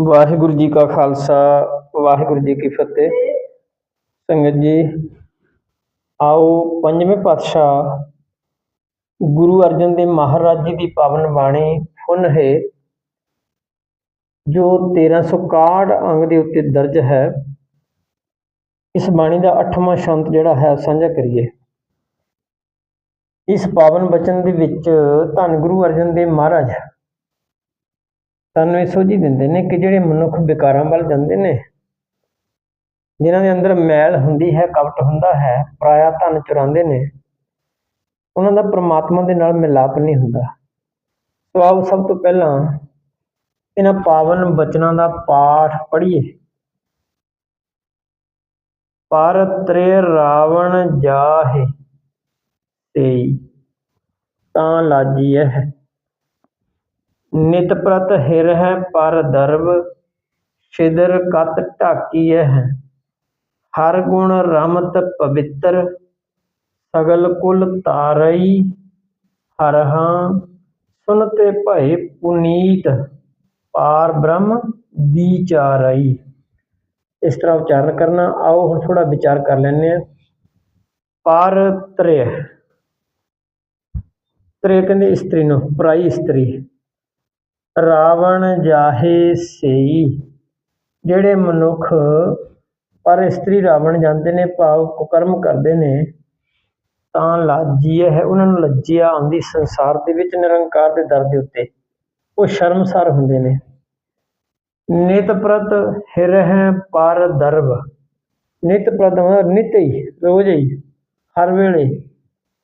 ਵਾਹਿਗੁਰੂ ਜੀ ਕਾ ਖਾਲਸਾ, ਵਾਹਿਗੁਰੂ ਜੀ ਕੀ ਫਤਿਹ। ਸੰਗਤ ਜੀ, ਆਓ ਪੰਜਵੇਂ ਪਾਤਸ਼ਾਹ ਗੁਰੂ ਅਰਜਨ ਦੇਵ ਮਹਾਰਾਜ ਜੀ ਦੀ ਪਾਵਨ ਬਾਣੀ ਫੁੱਲ ਹੈ, ਜੋ 1361 ਅੰਗ ਦੇ ਉੱਤੇ ਦਰਜ ਹੈ। ਇਸ ਬਾਣੀ ਦਾ 8ਵਾਂ ਸ਼ੰਤ ਜਿਹੜਾ ਹੈ, ਸਾਂਝਾ ਕਰੀਏ। ਇਸ ਪਾਵਨ ਬਚਨ ਦੇ ਵਿੱਚ ਧੰਨ ਗੁਰੂ ਅਰਜਨ ਦੇਵ ਮਹਾਰਾਜ ਸਾਨੂੰ ਇਹ ਸੋਝੀ ਦਿੰਦੇ ਨੇ ਕਿ ਜਿਹੜੇ ਮਨੁੱਖ ਵਿਕਾਰਾਂ ਵੱਲ ਜਾਂਦੇ ਨੇ, ਜਿਨ੍ਹਾਂ ਦੇ ਅੰਦਰ ਮੈਲ ਹੁੰਦੀ ਹੈ ਕਪਟ ਹੁੰਦਾ ਹੈ, ਪਰਾਇਆ ਧਨ ਚੁਰਾਉਂਦੇ ਨੇ, ਉਹਨਾਂ ਦਾ ਪ੍ਰਮਾਤਮਾ ਦੇ ਨਾਲ ਮਿਲਾਪ ਨਹੀਂ ਹੁੰਦਾ। ਸੋ ਆਓ ਸਭ ਤੋਂ ਪਹਿਲਾਂ ਇਹਨਾਂ ਪਾਵਨ ਬਚਨਾਂ ਦਾ ਪਾਠ ਪੜ੍ਹੀਏ। ਪਰ ਤ੍ਰੇ ਰਾਵਣ ਜਾਹੇ ਤੇ ਤਾਂ ਲਾਜੀ ਲਾਜੀਐ ਨਿਤ ਪ੍ਰਤ ਹਿਰ ਹੈ ਪਰ ਦਰਬ, ਛਿਦਰ ਕਤ ਢਾਕੀਐ ਹਰ ਗੁਣ ਰਮਤ ਪਵਿੱਤਰ, ਸਗਲ ਕੁਲ ਤਾਰਈ ਹਰਹਾਂ ਸੁਨਤੇ ਭਏ ਪੁਨੀਤ, ਪਾਰ ਬ੍ਰਹਮ ਵਿਚਾਰਈ। ਇਸ ਤਰ੍ਹਾਂ ਉਚਾਰਨ ਕਰਨਾ। ਆਓ ਹੁਣ ਥੋੜਾ ਵਿਚਾਰ ਕਰ ਲੈਂਦੇ ਹਾਂ। ਪਾਰ ਤ੍ਰੇ ਤ੍ਰੇ ਕਹਿੰਦੇ ਇਸਤਰੀ ਨੂੰ, ਪਰਾਈ ਇਸਤਰੀ। ਰਾਵਣ ਜਾਹੇ ਸਈ। ਜਿਹੜੇ ਮਨੁੱਖ ਪਰ ਇਸਤਰੀ ਰਾਵਣ ਜਾਂਦੇ ਨੇ, ਭਾਵ ਕੁਕਰਮ ਕਰਦੇ ਨੇ, ਤਾਂ ਲਾਜੀਏ ਹੈ ਉਹਨਾਂ ਨੂੰ ਲੱਜਿਆ ਆਉਂਦੀ ਸੰਸਾਰ ਦੇ ਵਿੱਚ ਨਿਰੰਕਾਰ ਦੇ ਦਰ ਦੇ ਉੱਤੇ। ਉਹ ਸ਼ਰਮਸਾਰ ਹੁੰਦੇ ਨੇ। ਨਿਤ ਪ੍ਰਤ ਹਿਰ ਪਰ ਦਰਬ। ਨਿਤ ਪ੍ਰਤ ਨਿਤ ਹੀ ਰੋਜ਼ ਹੀ ਹਰ ਵੇਲੇ।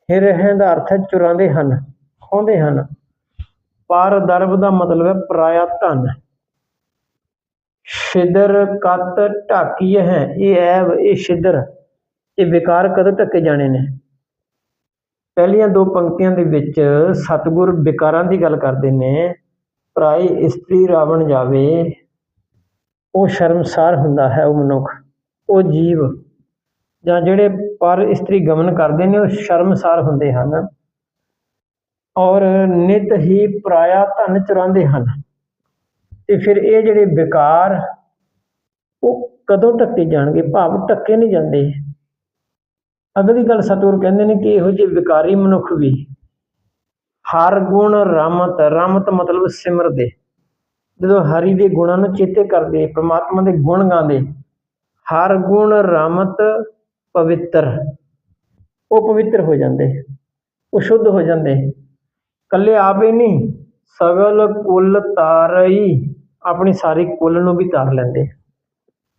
ਹਿਰ ਦਾ ਅਰਥ ਚੁਰਾਉਂਦੇ ਹਨ, ਖੋਹਦੇ ਹਨ। ਪਰ ਦਰਬ ਦਾ ਮਤਲਬ ਹੈ ਪਰਾਇਆ ਧਨ। ਸ਼ਿਦਰ ਕਤ ਢਾਕੀ ਹੈ, ਇਹ ਐਬ ਇਹ ਸ਼ਿਦਰ ਇਹ ਵਿਕਾਰ ਕਦੋਂ ਢੱਕੇ ਜਾਣੇ ਨੇ? ਪਹਿਲੀਆਂ ਦੋ ਪੰਕਤੀਆਂ ਦੇ ਵਿੱਚ ਸਤਿਗੁਰ ਵਿਕਾਰਾਂ ਦੀ ਗੱਲ ਕਰਦੇ ਨੇ, ਪਰਾਈ ਇਸਤਰੀ ਰਾਵਣ ਜਾਵੇ, ਉਹ ਸ਼ਰਮਸਾਰ ਹੁੰਦਾ ਹੈ ਉਹ ਮਨੁੱਖ, ਉਹ ਜੀਵ, ਜਾਂ ਜਿਹੜੇ ਪਰ ਇਸਤਰੀ ਗਮਨ ਕਰਦੇ ਨੇ, ਉਹ ਸ਼ਰਮਸਾਰ ਹੁੰਦੇ ਹਨ। ਔਰ ਨਿਤ ਹੀ ਪਰਾਇਆ ਧਨ ਚੁਰਾਉਂਦੇ ਹਨ। ਤੇ ਫਿਰ ਇਹ ਜਿਹੜੇ ਵਿਕਾਰ, ਉਹ ਕਦੋਂ ਟੱਕੇ ਜਾਣਗੇ? ਭਾਵ ਟੱਕੇ ਨਹੀਂ ਜਾਂਦੇ। ਅਗਲੀ ਗੱਲ ਸਤਿਗੁਰ ਕਹਿੰਦੇ ਨੇ ਕਿ ਇਹੋ ਜਿਹੇ ਵਿਕਾਰੀ ਮਨੁੱਖ ਵੀ ਹਰ ਗੁਣ ਰਮਤ ਰਮਤ ਮਤਲਬ ਸਿਮਰਦੇ। ਜਦੋਂ ਹਰੀ ਦੇ ਗੁਣਾਂ ਨੂੰ ਚੇਤੇ ਕਰਦੇ, ਪ੍ਰਮਾਤਮਾ ਦੇ ਗੁਣ ਗਾਉਂਦੇ, ਹਰ ਗੁਣ ਰਮਤ ਪਵਿੱਤਰ। ਉਹ ਪਵਿੱਤਰ ਹੋ ਜਾਂਦੇ, ਉਹ ਸ਼ੁੱਧ ਹੋ ਜਾਂਦੇ। ਕੱਲੇ ਹੀ ਨਹੀਂ, ਸਗਲ ਕੁਲ ਤਾਰਈ, ਆਪਣੀ ਸਾਰੀ ਕੁੱਲ ਨੂੰ ਵੀ ਤਾਰ ਲੈਂਦੇ।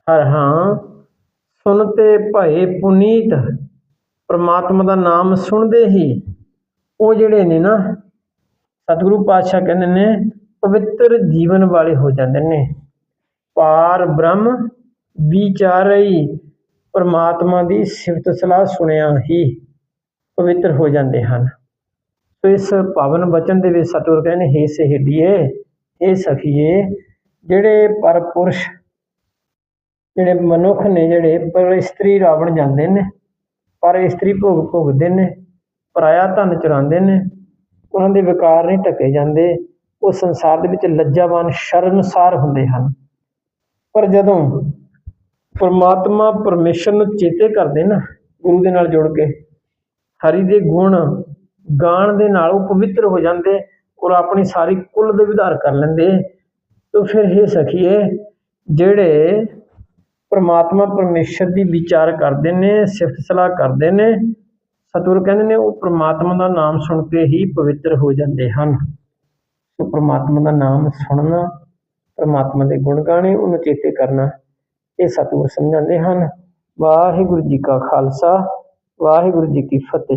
ਹਰ ਹਾਂ ਸੁਣਤੇ ਭਏ ਪੁਨੀਤ, ਪ੍ਰਮਾਤਮਾ ਦਾ ਨਾਮ ਸੁਣਦੇ ਹੀ। ਉਹ ਜਿਹੜੇ ਨੇ ਨਾ, ਸਤਿਗੁਰੂ ਪਾਤਸ਼ਾਹ ਕਹਿੰਦੇ ਨੇ, ਪਵਿੱਤਰ ਜੀਵਨ ਵਾਲੇ ਹੋ ਜਾਂਦੇ ਨੇ। ਪਾਰ ਬ੍ਰਹਮ ਵਿਚਾਰਈ, ਪਰਮਾਤਮਾ ਦੀ ਸਿਫਤ ਸਲਾਹ ਸੁਣਿਆ ਹੀ ਪਵਿੱਤਰ ਹੋ ਜਾਂਦੇ ਹਨ। ਸੋ ਇਸ ਪਾਵਨ ਬਚਨ ਦੇ ਵਿੱਚ ਸਤਿਗੁਰ ਕਹਿੰਦੇ ਹੇ ਸਹੇਲੀਏ ਇਹ ਸਖੀਏ, ਜਿਹੜੇ ਪਰਪੁਰਸ਼, ਜਿਹੜੇ ਮਨੁੱਖ ਨੇ, ਜਿਹੜੇ ਪਰ ਇਸਤਰੀ ਰਾਵਣ ਜਾਂਦੇ ਨੇ, ਪਰ ਇਸਤਰੀ ਭੋਗ ਭੋਗਦੇ ਨੇ, ਪਰਾਇਆ ਧਨ ਚੁਰਾਉਂਦੇ ਨੇ, ਉਹਨਾਂ ਦੇ ਵਿਕਾਰ ਨਹੀਂ ਢਕੇ ਜਾਂਦੇ, ਉਹ ਸੰਸਾਰ ਦੇ ਵਿੱਚ ਲੱਜਾਵਾਨ ਸ਼ਰਮਸਾਰ ਹੁੰਦੇ ਹਨ। ਪਰ ਜਦੋਂ ਪਰਮਾਤਮਾ ਪਰਮੇਸ਼ਰ ਨੂੰ ਚੇਤੇ ਕਰਦੇ ਨਾ, ਗੁਰੂ ਦੇ ਨਾਲ ਜੁੜ ਕੇ, ਹਰੀ ਦੇ ਗੁਣ ਗਾਣ ਦੇ ਨਾਲ ਉਹ ਪਵਿੱਤਰ ਹੋ ਜਾਂਦੇ ਔਰ ਆਪਣੀ ਸਾਰੀ ਕੁੱਲ ਦੇ ਵਿਧਾਰ ਕਰ ਲੈਂਦੇ। ਤਾਂ ਫਿਰ ਇਹ ਸਖੀਏ, ਜਿਹੜੇ ਪਰਮਾਤਮਾ ਪਰਮੇਸ਼ਰ ਦੀ ਵਿਚਾਰ ਕਰਦੇ ਨੇ, ਸਿਫਤ ਸਲਾਹ ਕਰਦੇ ਨੇ, ਸਤਿਗੁਰ ਕਹਿੰਦੇ ਨੇ ਉਹ ਪਰਮਾਤਮਾ ਦਾ ਨਾਮ ਸੁਣ ਕੇ ਹੀ ਪਵਿੱਤਰ ਹੋ ਜਾਂਦੇ ਹਨ। ਸੋ ਪਰਮਾਤਮਾ ਦਾ ਨਾਮ ਸੁਣਨਾ, ਪਰਮਾਤਮਾ ਦੇ ਗੁਣ ਗਾਣੇ, ਉਹਨੂੰ ਚੇਤੇ ਕਰਨਾ, ਇਹ ਸਤਿਗੁਰ ਸਮਝਾਉਂਦੇ ਹਨ। ਵਾਹਿਗੁਰੂ ਜੀ ਕਾ ਖਾਲਸਾ, ਵਾਹਿਗੁਰੂ ਜੀ ਕੀ ਫਤਿਹ।